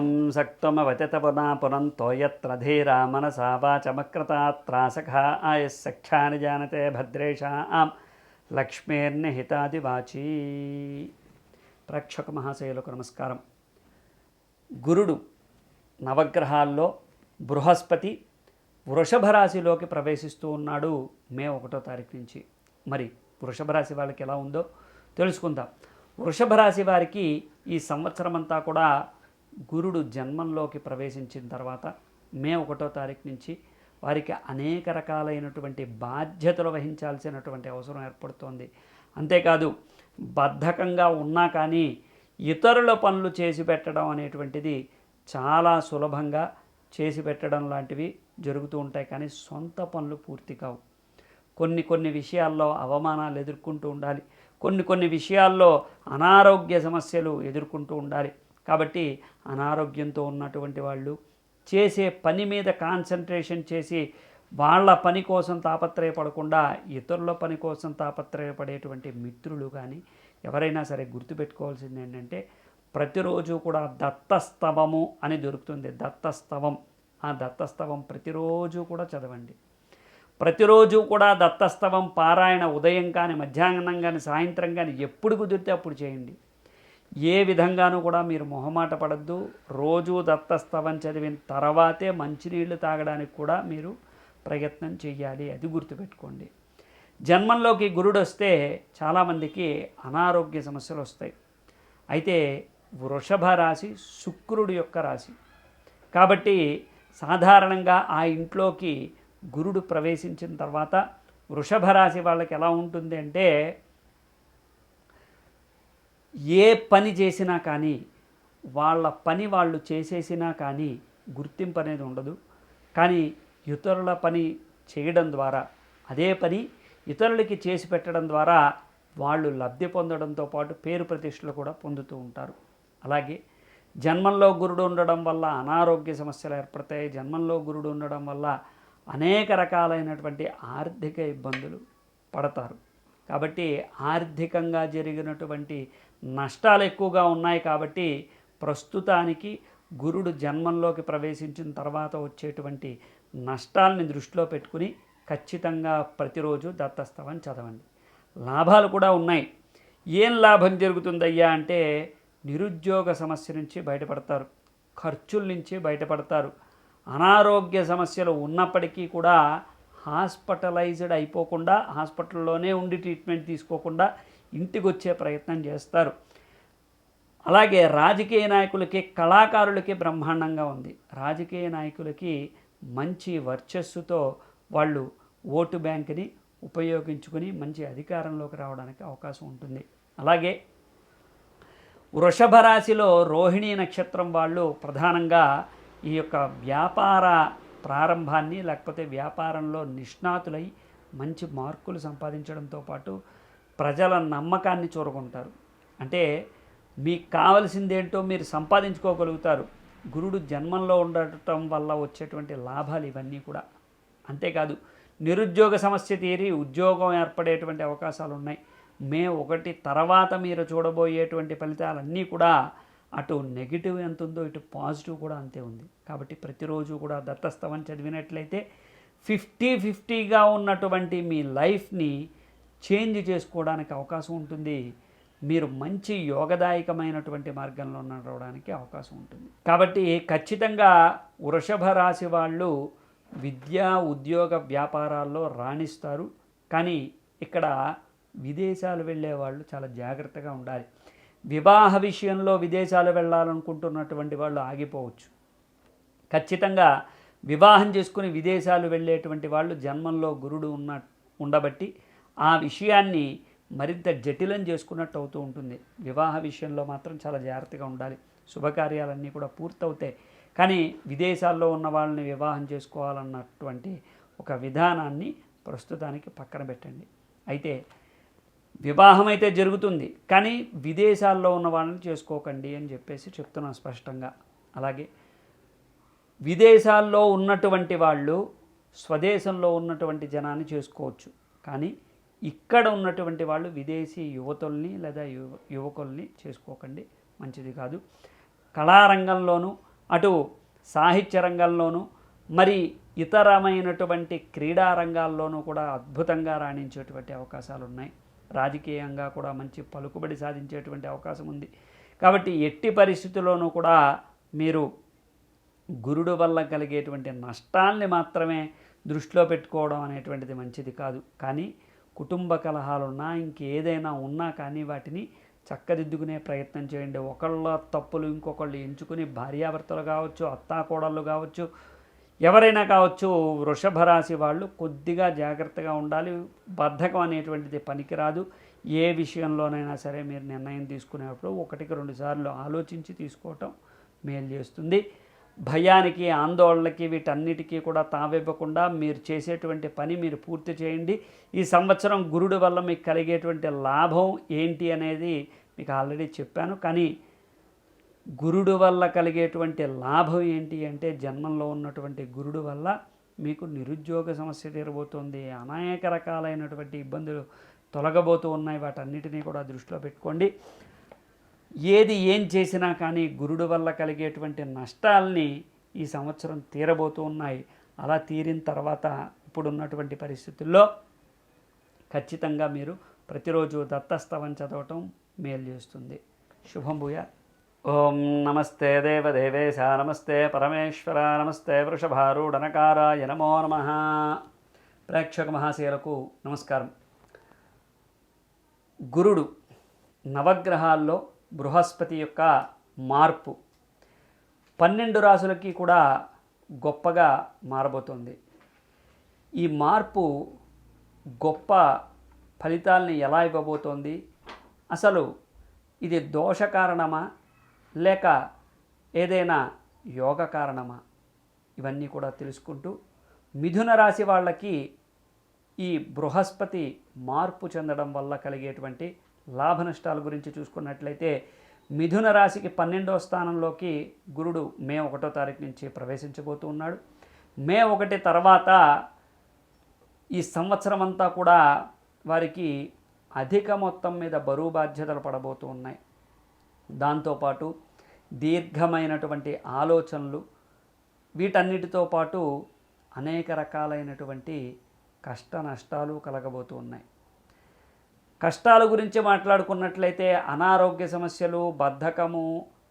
సర్వం సక్తమవచతపునా పునంతోయత్ర ధీరా మనసా వాచమక్రతాత్రాసఖా ఆయస్సఖ్యాని జానతే భద్రేషా ఆం లక్ష్మీర్నిహితాదివాచి ప్రేక్షక మహాశయులకు నమస్కారం గురుడు నవగ్రహాల్లో బృహస్పతి వృషభ రాశిలోకి ప్రవేశిస్తూ ఉన్నాడు మే ఒకటో తారీఖు నుంచి. మరి వృషభ రాశి వాళ్ళకి ఎలా ఉందో తెలుసుకుందాం. వృషభ రాశి వారికి ఈ సంవత్సరం అంతా కూడా గురుడు జన్మంలోకి ప్రవేశించిన తర్వాత మే ఒకటో తారీఖు నుంచి వారికి అనేక రకాలైనటువంటి బాధ్యతలు వహించాల్సినటువంటి అవసరం ఏర్పడుతోంది. అంతేకాదు బద్ధకంగా ఉన్నా కానీ ఇతరుల పనులు చేసి పెట్టడం అనేటువంటిది చాలా సులభంగా చేసి పెట్టడం లాంటివి జరుగుతూ ఉంటాయి. కానీ సొంత పనులు పూర్తి కావు. కొన్ని కొన్ని విషయాల్లో అవమానాలు ఎదుర్కొంటూ ఉండాలి. కొన్ని కొన్ని విషయాల్లో అనారోగ్య సమస్యలు ఎదుర్కొంటూ ఉండాలి. కాబట్టి అనారోగ్యంతో ఉన్నటువంటి వాళ్ళు చేసే పని మీద కాన్సన్ట్రేషన్ చేసి వాళ్ళ పని కోసం తాపత్రయపడకుండా ఇతరుల పని కోసం తాపత్రయపడేటువంటి మిత్రులు కానీ ఎవరైనా సరే గుర్తుపెట్టుకోవాల్సింది ఏంటంటే ప్రతిరోజు కూడా దత్తస్తవము అని దొరుకుతుంది. దత్తస్తవం. ఆ దత్తస్తవం ప్రతిరోజు కూడా చదవండి. ప్రతిరోజు కూడా దత్తస్తవం పారాయణ ఉదయం కానీ మధ్యాహ్నం కానీ సాయంత్రం కానీ ఎప్పుడు కుదిరితే అప్పుడు చేయండి. ఏ విధంగానూ కూడా మీరు మొహమాట పడద్దు. రోజు దత్తస్తవం చదివిన తర్వాతే మంచినీళ్ళు తాగడానికి కూడా మీరు ప్రయత్నం చేయాలి అది గుర్తుపెట్టుకోండి. జన్మంలోకి గురుడు వస్తే చాలామందికి అనారోగ్య సమస్యలు వస్తాయి. అయితే వృషభ రాశి శుక్రుడు యొక్క రాశి. కాబట్టి సాధారణంగా ఆ ఇంట్లోకి గురుడు ప్రవేశించిన తర్వాత వృషభ రాశి వాళ్ళకి ఎలా ఉంటుంది అంటే ఏ పని చేసినా కానీ వాళ్ళ పని వాళ్ళు చేసేసినా కానీ గుర్తింపు అనేది ఉండదు. కానీ ఇతరుల పని చేయడం ద్వారా అదే పని ఇతరులకి చేసి పెట్టడం ద్వారా వాళ్ళు లబ్ధి పొందడంతో పాటు పేరు ప్రతిష్టలు కూడా పొందుతూ ఉంటారు. అలాగే జన్మంలో గురుడు ఉండడం వల్ల అనారోగ్య సమస్యలు ఏర్పడతాయి. జన్మంలో గురుడు ఉండడం వల్ల అనేక రకాలైనటువంటి ఆర్థిక ఇబ్బందులు పడతారు. కాబట్టి ఆర్థికంగా జరిగినటువంటి నష్టాలు ఎక్కువగా ఉన్నాయి కాబట్టి ప్రస్తుతానికి గురుడు జన్మంలోకి ప్రవేశించిన తర్వాత వచ్చేటువంటి నష్టాలని దృష్టిలో పెట్టుకుని ఖచ్చితంగా ప్రతిరోజు దత్తస్తవం చదవండి. లాభాలు కూడా ఉన్నాయి. ఏం లాభం జరుగుతుందయ్యా అంటే నిరుద్యోగ సమస్య నుంచి బయటపడతారు. ఖర్చుల నుంచి బయటపడతారు. అనారోగ్య సమస్యలు ఉన్నప్పటికీ కూడా హాస్పిటలైజ్డ్ అయిపోకుండా హాస్పిటల్లోనే ఉండి ట్రీట్మెంట్ తీసుకోకుండా ఇంటికి వచ్చే ప్రయత్నం చేస్తారు. అలాగే రాజకీయ నాయకులకి కళాకారులకి బ్రహ్మాండంగా ఉంది. రాజకీయ నాయకులకి మంచి వర్చస్సుతో వాళ్ళు ఓటు బ్యాంక్ని ఉపయోగించుకుని మంచి అధికారంలోకి రావడానికి అవకాశం ఉంటుంది. అలాగే వృషభ రాశిలో రోహిణీ నక్షత్రం వాళ్ళు ప్రధానంగా ఈ యొక్క వ్యాపార ప్రారంభాన్ని లేకపోతే వ్యాపారంలో నిష్ణాతులై మంచి మార్కులు సంపాదించడంతో పాటు ప్రజల నమ్మకాన్ని చూరగొంటారు. అంటే మీకు కావలసిందేంటో మీరు సంపాదించుకోగలుగుతారు. గురుడు జన్మంలో ఉండటం వల్ల వచ్చేటువంటి లాభాలు ఇవన్నీ కూడా. అంతేకాదు నిరుద్యోగ సమస్య తీరి ఉద్యోగం ఏర్పడేటువంటి అవకాశాలు ఉన్నాయి. మే ఒకటి తర్వాత మీరు చూడబోయేటువంటి ఫలితాలన్నీ కూడా అటు నెగిటివ్ ఎంత ఉందో ఇటు పాజిటివ్ కూడా అంతే ఉంది. కాబట్టి ప్రతిరోజు కూడా దత్తస్తవం చదివినట్లయితే ఫిఫ్టీ ఫిఫ్టీగా ఉన్నటువంటి మీ లైఫ్ని చేంజ్ చేసుకోవడానికి అవకాశం ఉంటుంది. మీరు మంచి యోగదాయకమైనటువంటి మార్గంలో నడవడానికి అవకాశం ఉంటుంది. కాబట్టి ఖచ్చితంగా వృషభ రాశి వాళ్ళు విద్యా ఉద్యోగ వ్యాపారాల్లో రాణిస్తారు. కానీ ఇక్కడ విదేశాలు వెళ్ళే వాళ్ళు చాలా జాగ్రత్తగా ఉండాలి. వివాహ విషయంలో విదేశాలు వెళ్ళాలనుకుంటున్నటువంటి వాళ్ళు ఆగిపోవచ్చు. ఖచ్చితంగా వివాహం చేసుకుని విదేశాలు వెళ్ళేటువంటి వాళ్ళు జన్మంలో గురుడు ఉన్న ఉండబట్టి ఆ విషయాన్ని మరింత జటిలం చేసుకున్నట్టు అవుతూ ఉంటుంది. వివాహ విషయంలో మాత్రం చాలా జాగ్రత్తగా ఉండాలి. శుభకార్యాలన్నీ కూడా పూర్తవుతాయి. కానీ విదేశాల్లో ఉన్న వాళ్ళని వివాహం చేసుకోవాలన్నటువంటి ఒక విధానాన్ని ప్రస్తుతానికి పక్కన పెట్టండి. అయితే వివాహం అయితే జరుగుతుంది కానీ విదేశాల్లో ఉన్న వాళ్ళని చేసుకోకండి అని చెప్పేసి చెప్తున్నాను స్పష్టంగా. అలాగే విదేశాల్లో ఉన్నటువంటి వాళ్ళు స్వదేశంలో ఉన్నటువంటి జనాన్ని చేసుకోవచ్చు. కానీ ఇక్కడ ఉన్నటువంటి వాళ్ళు విదేశీ యువతుల్ని లేదా యువ యువకుల్ని చేసుకోకండి మంచిది కాదు. కళారంగంలోనూ అటు సాహిత్య రంగంలోనూ మరి ఇతరమైనటువంటి క్రీడా రంగాల్లోనూ కూడా అద్భుతంగా రాణించేటువంటి అవకాశాలు ఉన్నాయి రాజకీయంగా కూడా మంచి పలుకుబడి సాధించేటువంటి అవకాశం ఉంది. కాబట్టి ఎట్టి పరిస్థితుల్లోనూ కూడా మీరు గురుడు వల్ల కలిగేటువంటి నష్టాల్ని మాత్రమే దృష్టిలో పెట్టుకోవడం అనేటువంటిది మంచిది కాదు. కానీ కుటుంబ కలహాలున్నా ఇంకేదైనా ఉన్నా కానీ వాటిని చక్కదిద్దుకునే ప్రయత్నం చేయండి. ఒకళ్ళ తప్పులు ఇంకొకళ్ళు ఎంచుకుని భార్యాభర్తలు కావచ్చు అత్తాకోడళ్ళు కావచ్చు ఎవరైనా కావచ్చు వృషభ రాశి వాళ్ళు కొద్దిగా జాగ్రత్తగా ఉండాలి. బద్ధకం అనేటువంటిది పనికిరాదు. ఏ విషయంలోనైనా సరే మీరు నిర్ణయం తీసుకునేటప్పుడు ఒకటికి రెండు సార్లు ఆలోచించి తీసుకోవటం మేలు చేస్తుంది. భయానికి ఆందోళనకి వీటన్నిటికీ కూడా తావివ్వకుండా మీరు చేసేటువంటి పని మీరు పూర్తి చేయండి. ఈ సంవత్సరం గురుడు వల్ల మీకు కలిగేటువంటి లాభం ఏంటి అనేది మీకు ఆల్రెడీ చెప్పాను. కానీ గురుడు వల్ల కలిగేటువంటి లాభం ఏంటి అంటే జన్మంలో ఉన్నటువంటి గురుడు వల్ల మీకు నిరుద్యోగ సమస్య తీరబోతుంది. అనేక రకాలైనటువంటి ఇబ్బందులు తొలగబోతూ ఉన్నాయి. వాటన్నిటినీ కూడా దృష్టిలో పెట్టుకోండి. ఏది ఏం చేసినా కానీ గురుడు వల్ల కలిగేటువంటి నష్టాల్ని ఈ సంవత్సరం తీరబోతూ ఉన్నాయి. అలా తీరిన తర్వాత ఇప్పుడున్నటువంటి పరిస్థితుల్లో ఖచ్చితంగా మీరు ప్రతిరోజు దత్తస్తవం చదవటం మేలు చేస్తుంది. శుభం భూయ. ఓం నమస్తే దేవదేవేశ నమస్తే పరమేశ్వర నమస్తే వృషభారుడనకారాయ నమో నమ. ప్రేక్షక మహాశయులకు నమస్కారం. గురుడు నవగ్రహాల్లో బృహస్పతి యొక్క మార్పు. పన్నెండు రాసులకి కూడా గొప్పగా మారబోతుంది. ఈ మార్పు గొప్ప ఫలితాల్ని ఎలా ఇవ్వబోతోంది? అసలు ఇది దోష కారణమా? లేక ఏదైనా యోగ కారణమా? ఇవన్నీ కూడా తెలుసుకుంటూ మిథున రాశి వాళ్ళకి ఈ బృహస్పతి మార్పు చెందడం వల్ల కలిగేటువంటి లాభ నష్టాల గురించి చూసుకున్నట్లయితే మిథున రాశికి పన్నెండవ స్థానంలోకి గురుడు మే ఒకటో తారీఖు నుంచి ప్రవేశించబోతూ ఉన్నాడు. మే ఒకటి తర్వాత ఈ సంవత్సరం అంతా కూడా వారికి అధిక మొత్తం మీద బరువు బాధ్యతలు పడబోతూ ఉన్నాయి. దాంతోపాటు దీర్ఘమైనటువంటి ఆలోచనలు వీటన్నిటితో పాటు అనేక రకాలైనటువంటి కష్ట నష్టాలు కలగబోతూ ఉన్నాయి. కష్టాల గురించి మాట్లాడుకున్నట్లయితే అనారోగ్య సమస్యలు బద్ధకము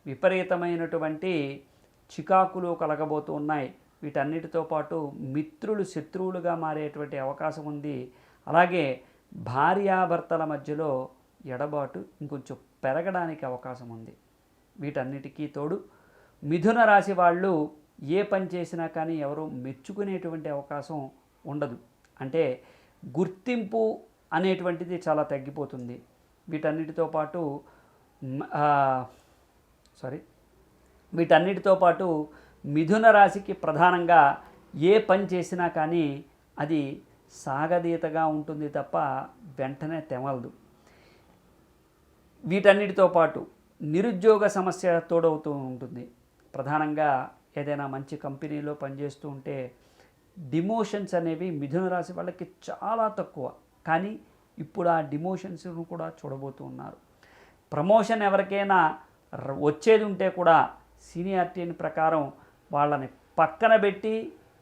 విపరీతమైనటువంటి చికాకులు కలగబోతూ ఉన్నాయి. వీటన్నిటితో పాటు మిత్రులు శత్రువులుగా మారేటువంటి అవకాశం ఉంది. అలాగే భార్యాభర్తల మధ్యలో ఎడబాటు ఇంకొంచెం పెరగడానికి అవకాశం ఉంది. వీటన్నిటికీ తోడు మిథున రాశి వాళ్ళు ఏ పని చేసినా కానీ ఎవరు మెచ్చుకునేటువంటి అవకాశం ఉండదు. అంటే గుర్తింపు అనేటువంటిది చాలా తగ్గిపోతుంది. వీటన్నిటితో పాటు సారీ వీటన్నిటితో పాటు మిథున రాశికి ప్రధానంగా ఏ పని చేసినా కానీ అది సాగదీతగా ఉంటుంది తప్ప వెంటనే తెమలదు. వీటన్నిటితో పాటు నిరుద్యోగ సమస్య తోడవుతూ ఉంటుంది. ప్రధానంగా ఏదైనా మంచి కంపెనీలో పనిచేస్తూ ఉంటే డిమోషన్స్ అనేవి మిథున రాశి వాళ్ళకి చాలా తక్కువ. కానీ ఇప్పుడు ఆ డిమోషన్స్ను కూడా చూడబోతూ ఉన్నారు. ప్రమోషన్ ఎవరికైనా వచ్చేది ఉంటే కూడా సీనియారిటీని ప్రకారం వాళ్ళని పక్కన పెట్టి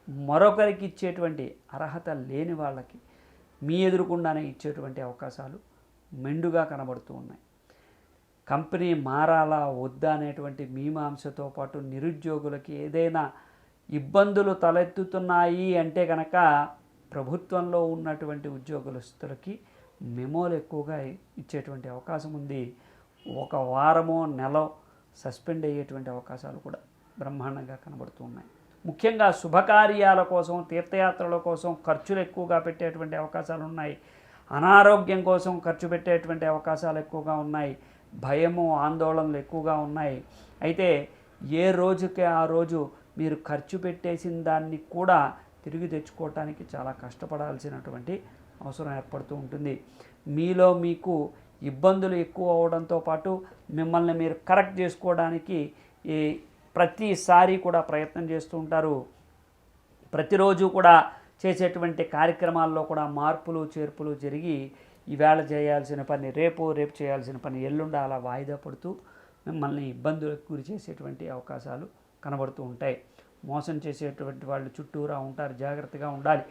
మరొకరికి ఇచ్చేటువంటి అర్హత లేని వాళ్ళకి మీ ఎదురుకుండానే ఇచ్చేటువంటి అవకాశాలు మెండుగా కనబడుతూ ఉన్నాయి. కంపెనీ మారాలా వద్దా అనేటువంటి మీమాంసతో పాటు నిరుద్యోగులకి ఏదైనా ఇబ్బందులు తలెత్తుతున్నాయి అంటే కనుక ప్రభుత్వంలో ఉన్నటువంటి ఉద్యోగస్తులకి మెమోలు ఎక్కువగా ఇచ్చేటువంటి అవకాశం ఉంది. ఒక వారమో నెల సస్పెండ్ అయ్యేటువంటి అవకాశాలు కూడా బ్రహ్మాండంగా కనబడుతూ ఉన్నాయి. ముఖ్యంగా శుభకార్యాల కోసం తీర్థయాత్రల కోసం ఖర్చులు ఎక్కువగా పెట్టేటువంటి అవకాశాలు ఉన్నాయి. అనారోగ్యం కోసం ఖర్చు పెట్టేటువంటి అవకాశాలు ఎక్కువగా ఉన్నాయి. భయము ఆందోళనలు ఎక్కువగా ఉన్నాయి. అయితే ఏ రోజుకి ఆ రోజు మీరు ఖర్చు పెట్టేసిన దాన్ని కూడా తిరిగి తెచ్చుకోవటానికి చాలా కష్టపడాల్సినటువంటి అవసరం ఏర్పడుతూ ఉంటుంది. మీలో మీకు ఇబ్బందులు ఎక్కువ అవడంతో పాటు మిమ్మల్ని మీరు కరెక్ట్ చేసుకోవడానికి ఈ ప్రతిసారి కూడా ప్రయత్నం చేస్తూ ఉంటారు. ప్రతిరోజు కూడా చేసేటువంటి కార్యక్రమాల్లో కూడా మార్పులు చేర్పులు జరిగి ఈవేళ చేయాల్సిన పని రేపు రేపు చేయాల్సిన పని ఎల్లుండి అలా వాయిదా పడుతూ మిమ్మల్ని ఇబ్బందులకు గురి చేసేటువంటి అవకాశాలు కనబడుతూ ఉంటాయి. మోసం చేసేటువంటి వాళ్ళు చుట్టూరా ఉంటారు జాగ్రత్తగా ఉండాలి.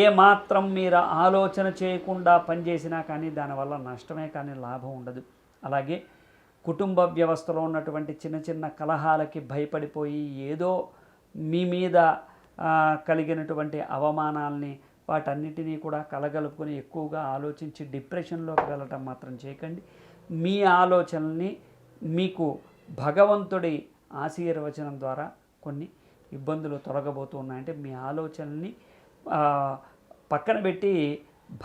ఏ మాత్రం మీరు ఆలోచన చేయకుండా పనిచేసినా కానీ దానివల్ల నష్టమే కానీ లాభం ఉండదు. అలాగే కుటుంబ వ్యవస్థలో ఉన్నటువంటి చిన్న చిన్న కలహాలకి భయపడిపోయి ఏదో మీ మీద కలిగినటువంటి అవమానాల్ని వాటన్నిటినీ కూడా కలగలుపుకొని ఎక్కువగా ఆలోచించి డిప్రెషన్లోకి వెళ్ళటం మాత్రం చేయకండి. మీ ఆలోచనల్ని మీకు భగవంతుడి ఆశీర్వచనం ద్వారా కొన్ని ఇబ్బందులు తొలగబోతూ ఉన్నాయంటే మీ ఆలోచనల్ని పక్కన పెట్టి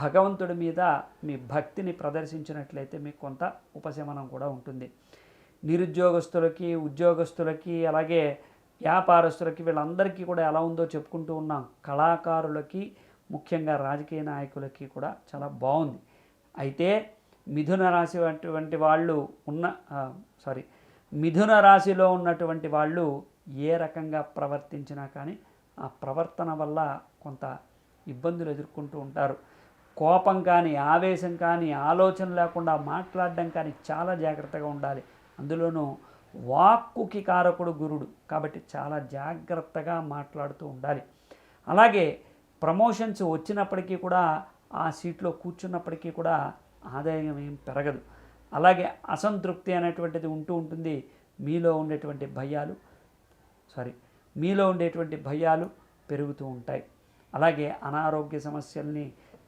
భగవంతుడి మీద మీ భక్తిని ప్రదర్శించినట్లయితే మీకు కొంత ఉపశమనం కూడా ఉంటుంది. నిరుద్యోగస్తులకి ఉద్యోగస్తులకి అలాగే వ్యాపారస్తులకి వీళ్ళందరికీ కూడా ఎలా ఉందో చెప్పుకుంటూ ఉన్నాం. కళాకారులకి ముఖ్యంగా రాజకీయ నాయకులకి కూడా చాలా బాగుంది. అయితే మిథున రాశి అటువంటి వాళ్ళు ఉన్న సారీ మిథున రాశిలో ఉన్నటువంటి వాళ్ళు ఏ రకంగా ప్రవర్తించినా కానీ ఆ ప్రవర్తన వల్ల కొంత ఇబ్బందులు ఎదుర్కొంటూ ఉంటారు. కోపం కానీ ఆవేశం కానీ ఆలోచన లేకుండా మాట్లాడడం కానీ చాలా జాగ్రత్తగా ఉండాలి. అందులోనూ వాక్కుకి కారకుడు గురుడు కాబట్టి చాలా జాగ్రత్తగా మాట్లాడుతూ ఉండాలి. అలాగే ప్రమోషన్స్ వచ్చినప్పటికీ కూడా ఆ సీట్లో కూర్చున్నప్పటికీ కూడా ఆదాయం ఏం పెరగదు. అలాగే అసంతృప్తి అనేటువంటిది ఉంటూ ఉంటుంది. మీలో ఉండేటువంటి భయాలు సారీ మీలో ఉండేటువంటి భయాలు పెరుగుతూ ఉంటాయి. అలాగే అనారోగ్య సమస్యల్ని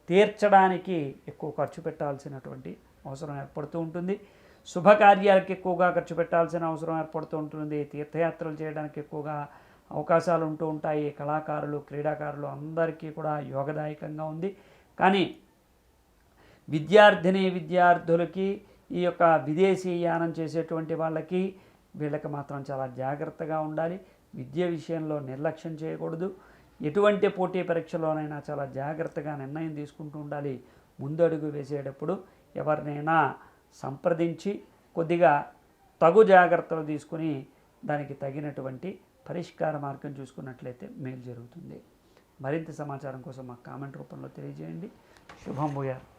తీర్చడానికి ఎక్కువ ఖర్చు పెట్టాల్సినటువంటి అవసరం ఏర్పడుతూ ఉంటుంది. శుభకార్యాలకు ఎక్కువగా ఖర్చు పెట్టాల్సిన అవసరం ఏర్పడుతూ ఉంటుంది. తీర్థయాత్రలు చేయడానికి ఎక్కువగా అవకాశాలు ఉంటూ ఉంటాయి. కళాకారులు క్రీడాకారులు అందరికీ కూడా యోగదాయకంగా ఉంది. కానీ విద్యార్థిని విద్యార్థులకి ఈ యొక్క విదేశీ యానం చేసేటువంటి వాళ్ళకి వీళ్ళకి మాత్రం చాలా జాగ్రత్తగా ఉండాలి. విద్య విషయంలో నిర్లక్ష్యం చేయకూడదు. ఎటువంటి పోటీ పరీక్షలోనైనా చాలా జాగ్రత్తగా నిర్ణయం తీసుకుంటూ ఉండాలి. ముందడుగు వేసేటప్పుడు ఎవరినైనా సంప్రదించి కొద్దిగా తగు జాగ్రత్తలు తీసుకుని దానికి తగినటువంటి పరిష్కార మార్గం చూసుకున్నట్లయితే మేలు జరుగుతుంది. మరింత సమాచారం కోసం మా కామెంట్ రూపంలో తెలియజేయండి. శుభం భూయారు